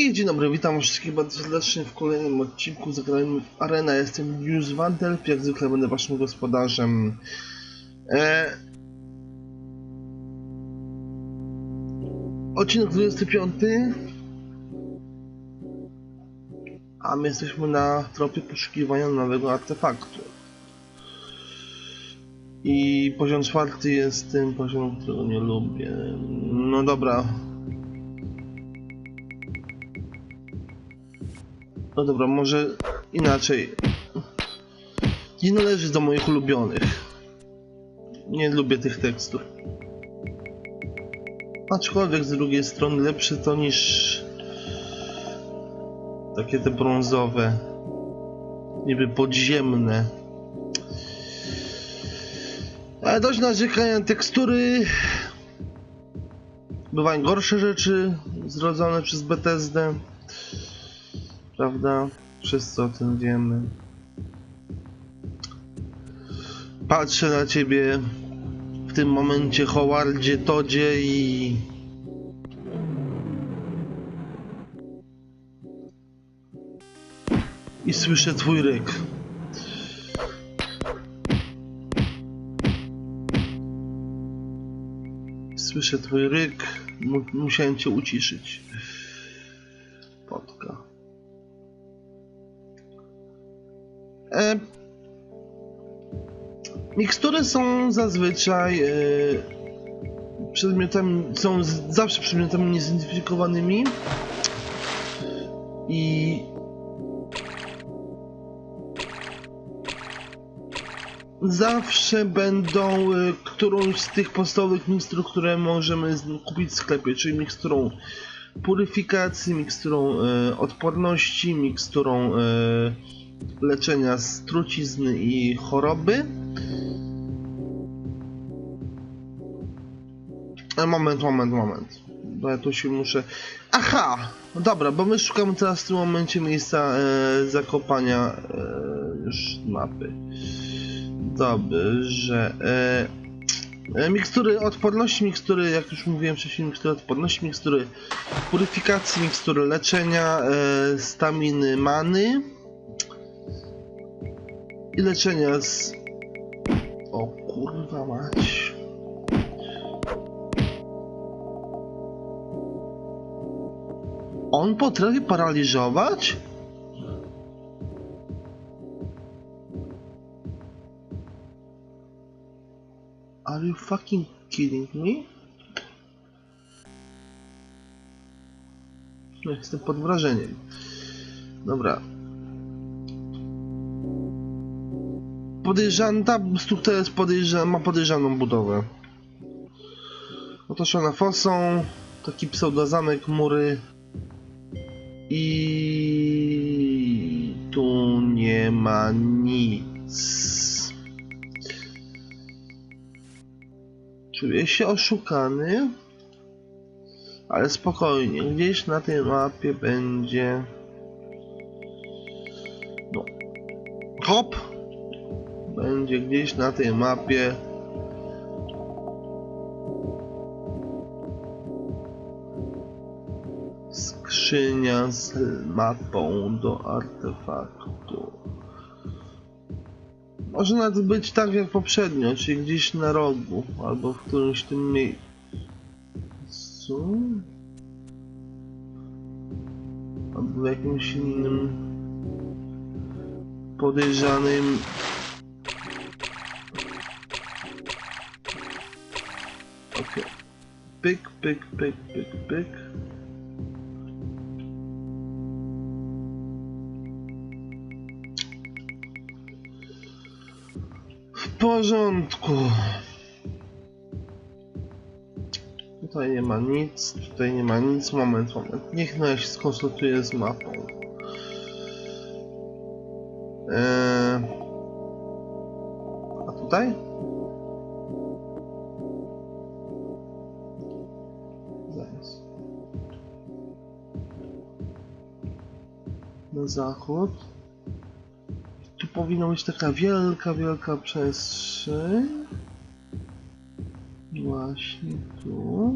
I dzień dobry, witam wszystkich bardzo serdecznie w kolejnym odcinku Zagrajmy w Arena. Jestem News Wandelp, jak zwykle będę waszym gospodarzem. E... Odcinek 25. A my jesteśmy na tropie poszukiwania nowego artefaktu. I poziom czwarty jest tym poziomem, którego nie lubię. No dobra, No dobra, może inaczej. Nie należy do moich ulubionych. Nie lubię tych tekstów. Aczkolwiek z drugiej strony lepsze to niż takie te brązowe, niby podziemne. Ale dość narzekania na tekstury. Bywają gorsze rzeczy zrodzone przez Bethesdę. Prawda? Wszyscy o tym wiemy. Patrzę na ciebie w tym momencie, Howardzie, Todzie i... I słyszę twój ryk. Słyszę twój ryk. Mu musiałem cię uciszyć. E, mikstury są zazwyczaj e, przedmiotami, są z, zawsze przedmiotami niezidentyfikowanymi. I zawsze będą e, którąś z tych podstawowych mikstur, które możemy kupić w sklepie, czyli miksturą puryfikacji, miksturą e, odporności, miksturą e, leczenia z trucizny i choroby. E, Moment, moment, moment. Bo ja tu się muszę. Aha! Dobra, bo my szukamy teraz w tym momencie miejsca e, zakopania e, już mapy. Dobrze. E, e, mikstury odporności, mikstury, jak już mówiłem wcześniej, mikstury odporności, mikstury puryfikacji, mikstury leczenia, e, staminy, many i leczenia z... O kurwa mać. On potrafi paraliżować? Are you fucking kidding me? No, jestem pod wrażeniem. Dobra, podejrzany, ta struktura jest podejrzana, ma podejrzaną budowę. Otoczona fosą, taki pseudozamek, mury i tu nie ma nic. Czuję się oszukany, ale spokojnie, gdzieś na tej mapie będzie... No. Hop! Będzie gdzieś na tej mapie skrzynia z mapą do artefaktu. Może nawet być tak jak poprzednio, czyli gdzieś na rogu, albo w którymś tym miejscu. Albo w jakimś innym podejrzanym Pyk, pyk, pyk, pyk, pyk. W porządku. Tutaj nie ma nic, tutaj nie ma nic. Moment, moment. Niech no ja się skonsultuję z mapą. Zachód. Tu powinna być taka wielka, wielka przestrzeń. Właśnie tu.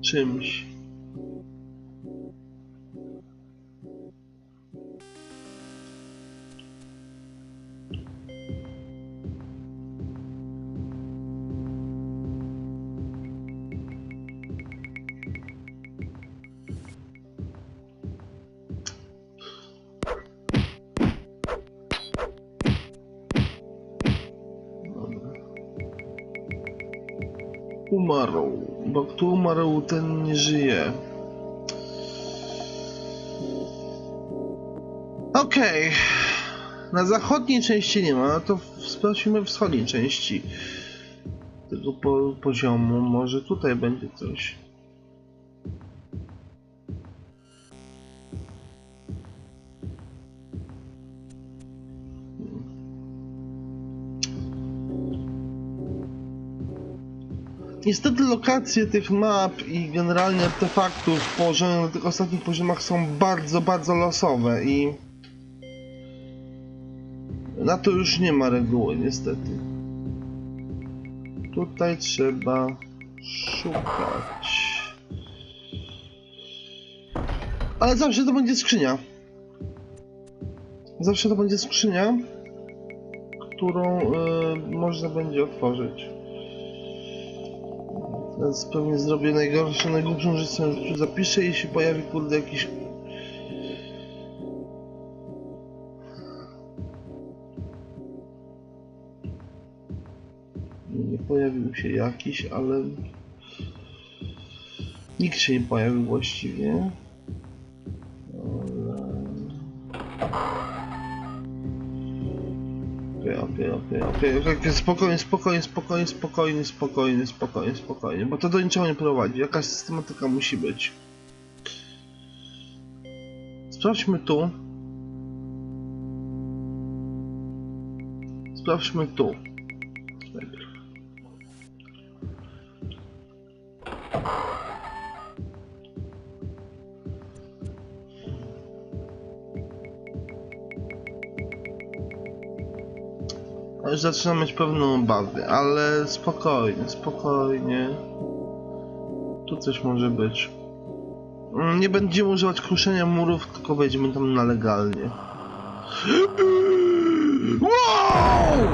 czymś. Umarł. Bo kto umarł, ten nie żyje. Okej. Na zachodniej części nie ma, to sprawdźmy wschodniej części tego po poziomu. Może tutaj będzie coś. Niestety lokacje tych map i generalnie artefaktów położone na tych ostatnich poziomach są bardzo, bardzo losowe i na to już nie ma reguły niestety. Tutaj trzeba szukać. Ale zawsze to będzie skrzynia. Zawsze to będzie skrzynia, którą y, można będzie otworzyć. Teraz pewnie zrobię najgorszą, najgłupszą rzecz swoim życiu. Zapiszę i się pojawi kurde jakiś... Nie pojawił się jakiś, ale... Nikt się nie pojawił właściwie. Okej, okej, okej, spokojnie, spokojnie, spokojnie, spokojnie, spokojnie, spokojnie, spokojnie, bo to do niczego nie prowadzi, jakaś systematyka musi być. Sprawdźmy tu. Sprawdźmy tu. Najpierw. Już zaczynam mieć pewną obawy, ale spokojnie, spokojnie. Tu coś może być. Mm, Nie będziemy używać kruszenia murów, tylko wejdziemy tam na legalnie. Wow!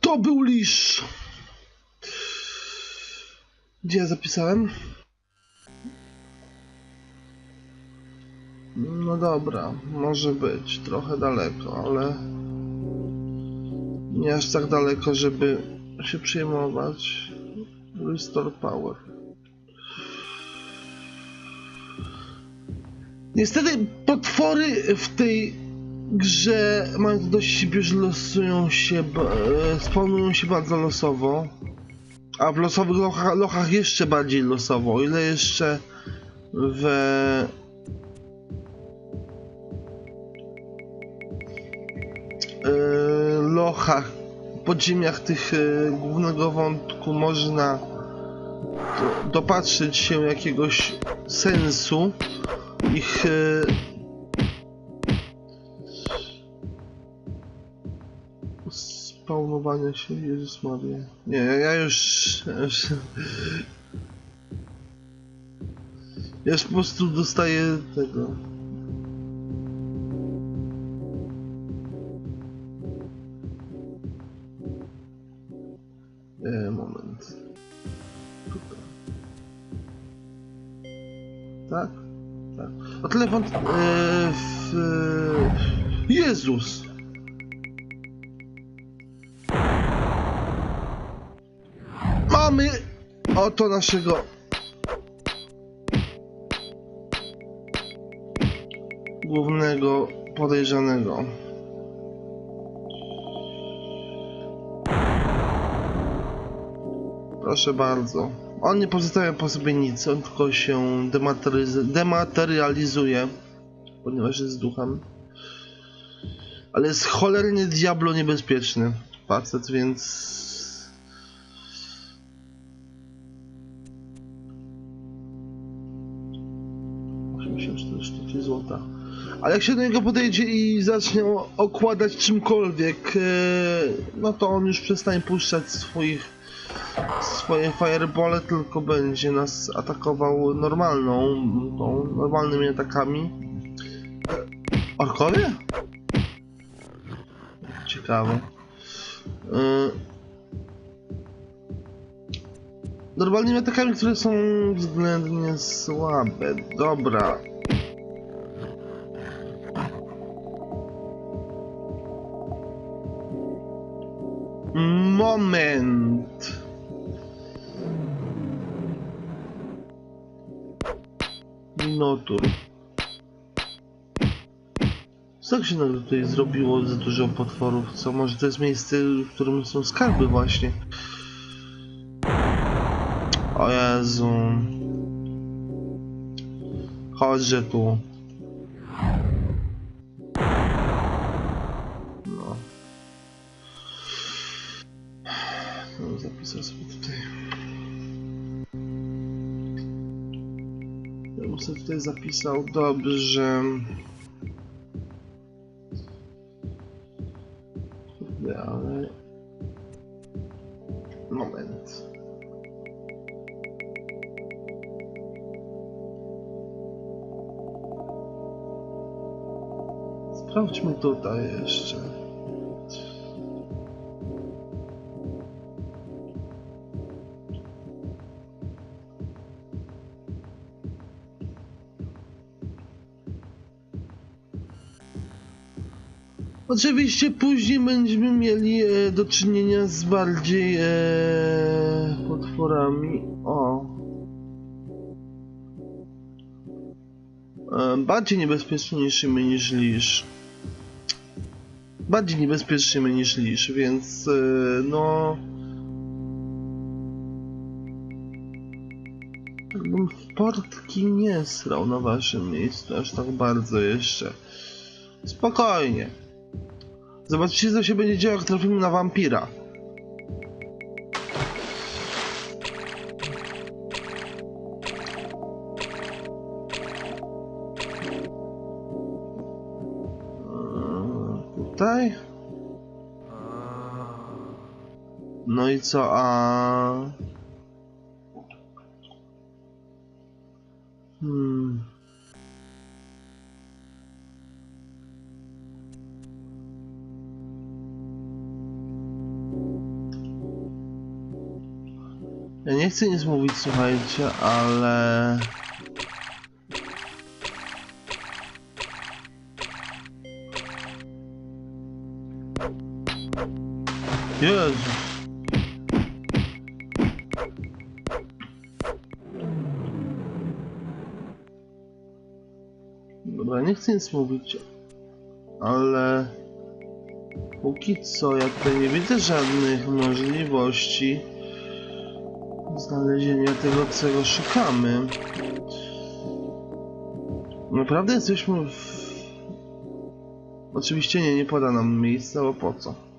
To był lisz! Gdzie ja zapisałem? No dobra, może być trochę daleko, ale nie aż tak daleko, żeby się przejmować. Restore power. Niestety potwory w tej grze mają to do siebie, że losują się, e, spawnują się bardzo losowo. A w losowych lochach, lochach jeszcze bardziej losowo, o ile jeszcze w lochach, podziemiach tych e, głównego wątku można do- dopatrzyć się jakiegoś sensu ich e, spawnowania się, Jezus Maria. Nie, ja. Ja już, ja już po prostu dostaję tego... Jezus! Mamy oto naszego głównego podejrzanego. Proszę bardzo. On nie pozostawia po sobie nic, on tylko się dematerializ- dematerializuje, ponieważ jest duchem. Ale jest cholernie diablo niebezpieczny facet, więc... sztuki złota. Ale jak się do niego podejdzie i zacznie okładać czymkolwiek, e, no to on już przestanie puszczać swoich swoje firebole, tylko będzie nas atakował normalną, tą, normalnymi atakami. Orkowie? Ciekawe. Yy, Normalnymi atakami, które są względnie słabe. Dobra. Moment. Minotur. Co się nagle tutaj zrobiło za dużo potworów? Co może to jest miejsce, w którym są skarby właśnie? O Jezu. Chodźże tu. No. No, zapisał sobie tutaj. Ja bym sobie tutaj zapisał dobrze. Tutaj jeszcze. Oczywiście później będziemy mieli e, do czynienia z bardziej e, potworami. O. E, bardziej niebezpieczniejszymi niż lisz. Bardziej niebezpiecznymi niż lisz, więc e, no. Jakbym w portki nie srał na waszym miejscu aż tak bardzo jeszcze. Spokojnie. Zobaczycie co się będzie działo jak trafimy na wampira. Tutaj? No i co, a... Hmm... Ja nie chcę nic mówić, słuchajcie, ale... Jezus. Dobra, nie chcę nic mówić, ale... Póki co, ja tutaj nie widzę żadnych możliwości znalezienia tego, czego szukamy. Naprawdę jesteśmy w... Oczywiście nie, nie poda nam miejsca, bo po co?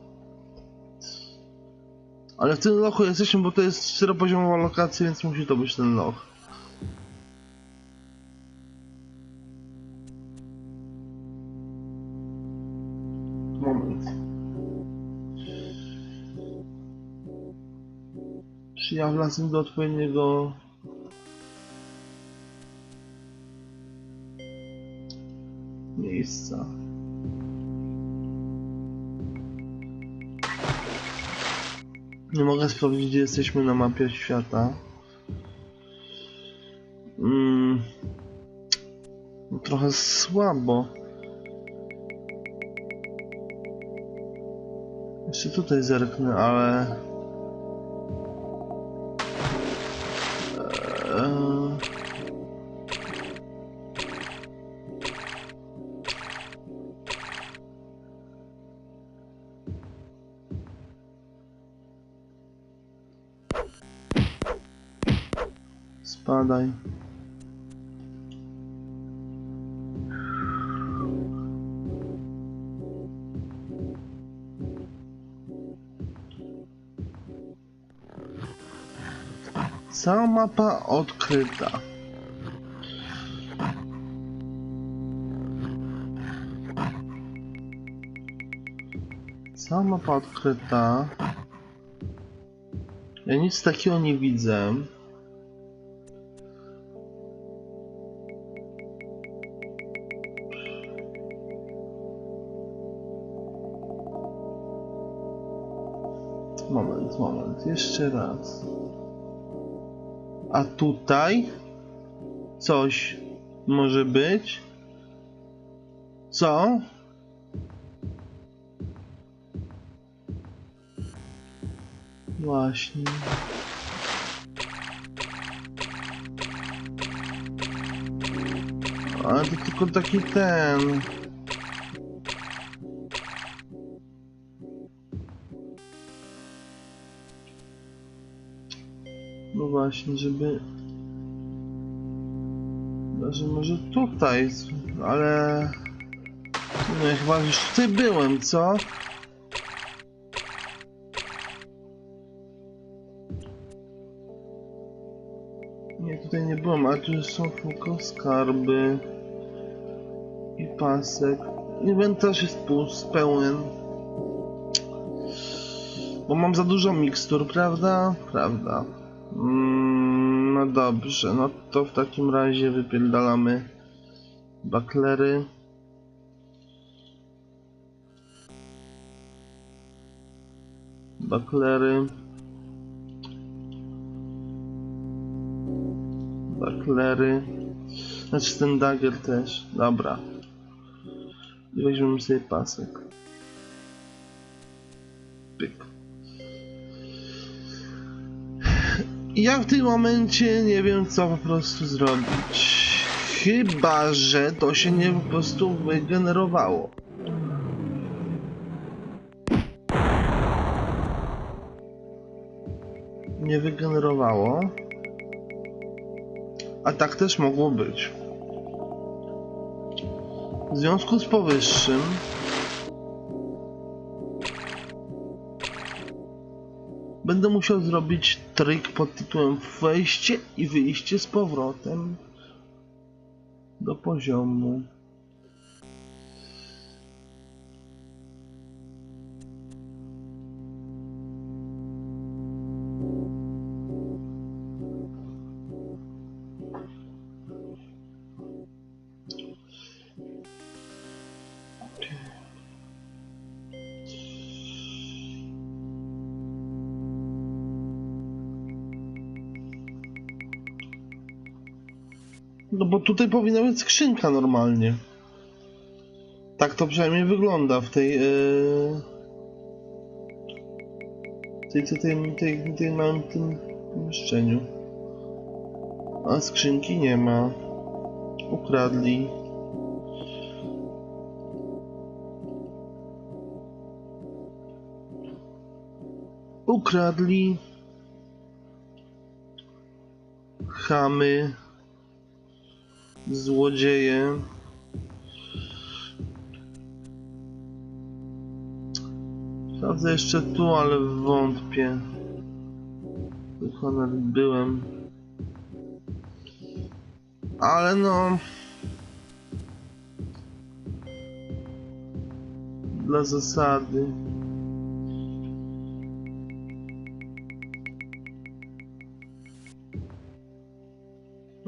Ale w tym lochu jesteśmy, bo to jest czteropoziomowa lokacja, więc musi to być ten loch. Moment. Czy ja wlazłem do odpowiedniego... miejsca? Nie mogę sprawdzić, gdzie jesteśmy na mapie świata. Mm. No, Trochę słabo. Jeszcze tutaj zerknę, ale... Cała mapa odkryta. Cała mapa odkryta. Ja nic takiego nie widzę. Moment, moment, jeszcze raz. A tutaj coś może być? Co? Właśnie. Ale to tylko taki ten. Właśnie, żeby... Że może tutaj, ale... No ja chyba już tutaj byłem, co? Nie, tutaj nie byłem, ale tu są tylko skarby i pasek. Inwentarz jest pusty, pełen. Bo mam za dużo mikstur, prawda? Prawda. Mm, no dobrze, no to w takim razie wypierdalamy baklery. Baklery. Baklery. Znaczy ten dagger też. Dobra. I weźmiemy sobie pasek. Pyk. Ja w tym momencie nie wiem co po prostu zrobić. Chyba, że to się nie po prostu wygenerowało. Nie wygenerowało. A tak też mogło być. W związku z powyższym będę musiał zrobić trik pod tytułem wejście i wyjście z powrotem do poziomu. No bo tutaj powinna być skrzynka normalnie. Tak to przynajmniej wygląda w tej... Yy... tej, tej, tej, tej, tej małym tym pomieszczeniu. A skrzynki nie ma. Ukradli. Ukradli. Chamy. Złodzieje. Sprawdzę jeszcze tu, ale wątpię. Tylko nawet byłem. Ale no... Dla zasady.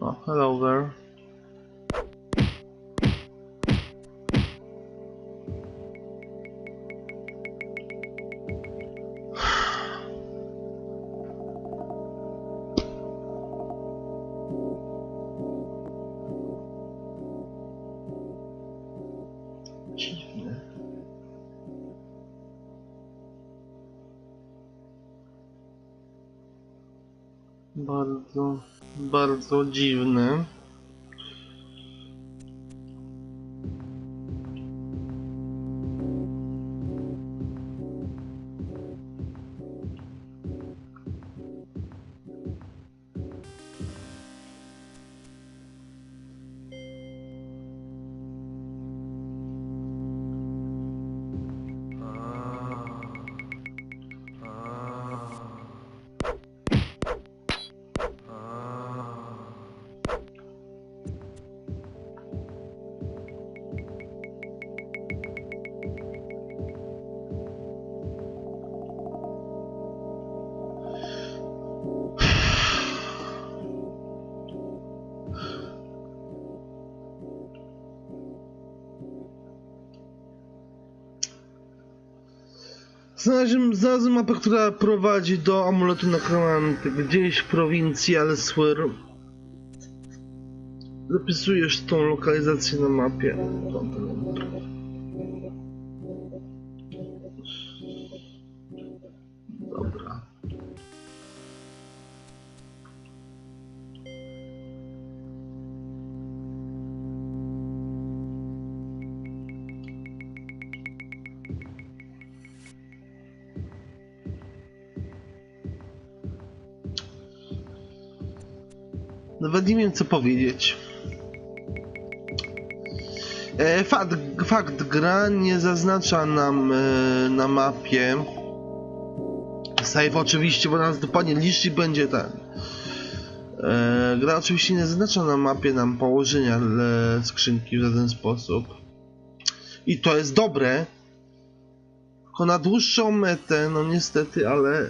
Oh, hello there. Dziwne. Bardzo, bardzo dziwne. Znalazłem, znalazłem mapę, która prowadzi do amuletu nekromanty, gdzieś w prowincji Elsewhere. Zapisujesz tą lokalizację na mapie. Nawet nie wiem co powiedzieć. E, fakt, fakt, gra nie zaznacza nam e, na mapie. Save oczywiście, bo nas dopadnie liczy będzie ten. E, gra oczywiście nie zaznacza na mapie nam położenia e, skrzynki w żaden sposób. I to jest dobre. Tylko na dłuższą metę, no niestety, ale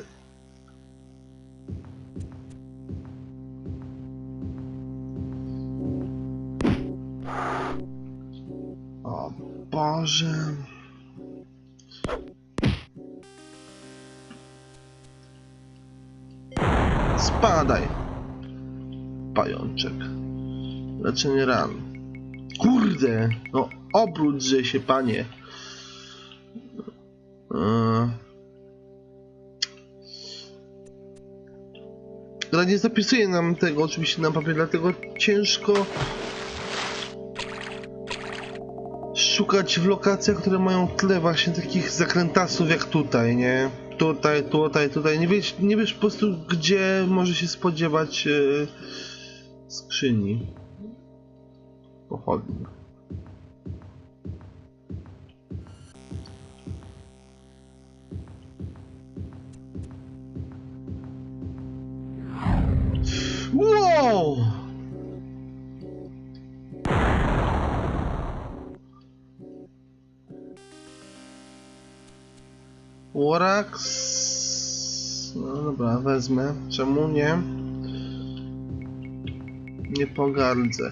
Boże. Spadaj. Pajączek. Leczenie ran. Kurde. No obróćże się, panie. Gra nie zapisuje nam tego oczywiście na papier, dlatego ciężko szukać w lokacjach, które mają tyle właśnie takich zakrętasów jak tutaj, nie? Tutaj, tutaj, tutaj. Nie wiesz, nie wiesz po prostu, gdzie może się spodziewać e, skrzyni. Pochodni. Dobra, wezmę. Czemu nie? Nie pogardzę.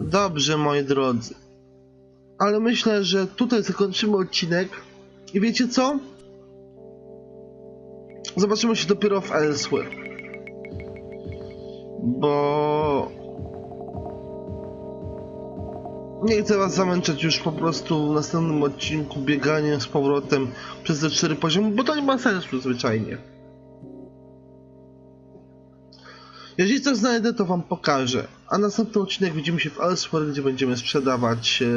Dobrze, moi drodzy. Ale myślę, że tutaj zakończymy odcinek. I wiecie co? Zobaczymy się dopiero w Elsewhere. Bo nie chcę was zamęczać już po prostu w następnym odcinku bieganiem z powrotem przez te cztery poziomy, bo to nie ma sensu zwyczajnie. Jeżeli coś znajdę, to wam pokażę. A następny odcinek widzimy się w Elsewhere, gdzie będziemy sprzedawać e,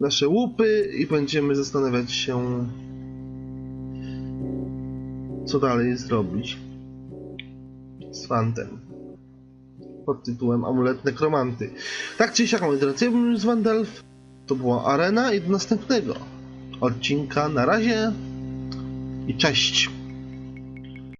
nasze łupy i będziemy zastanawiać się, co dalej zrobić z fantem pod tytułem Amulet Nekromanty. Tak czy siak, moi drodzy, ja z Wandelf. To była Arena i do następnego odcinka. Na razie i cześć.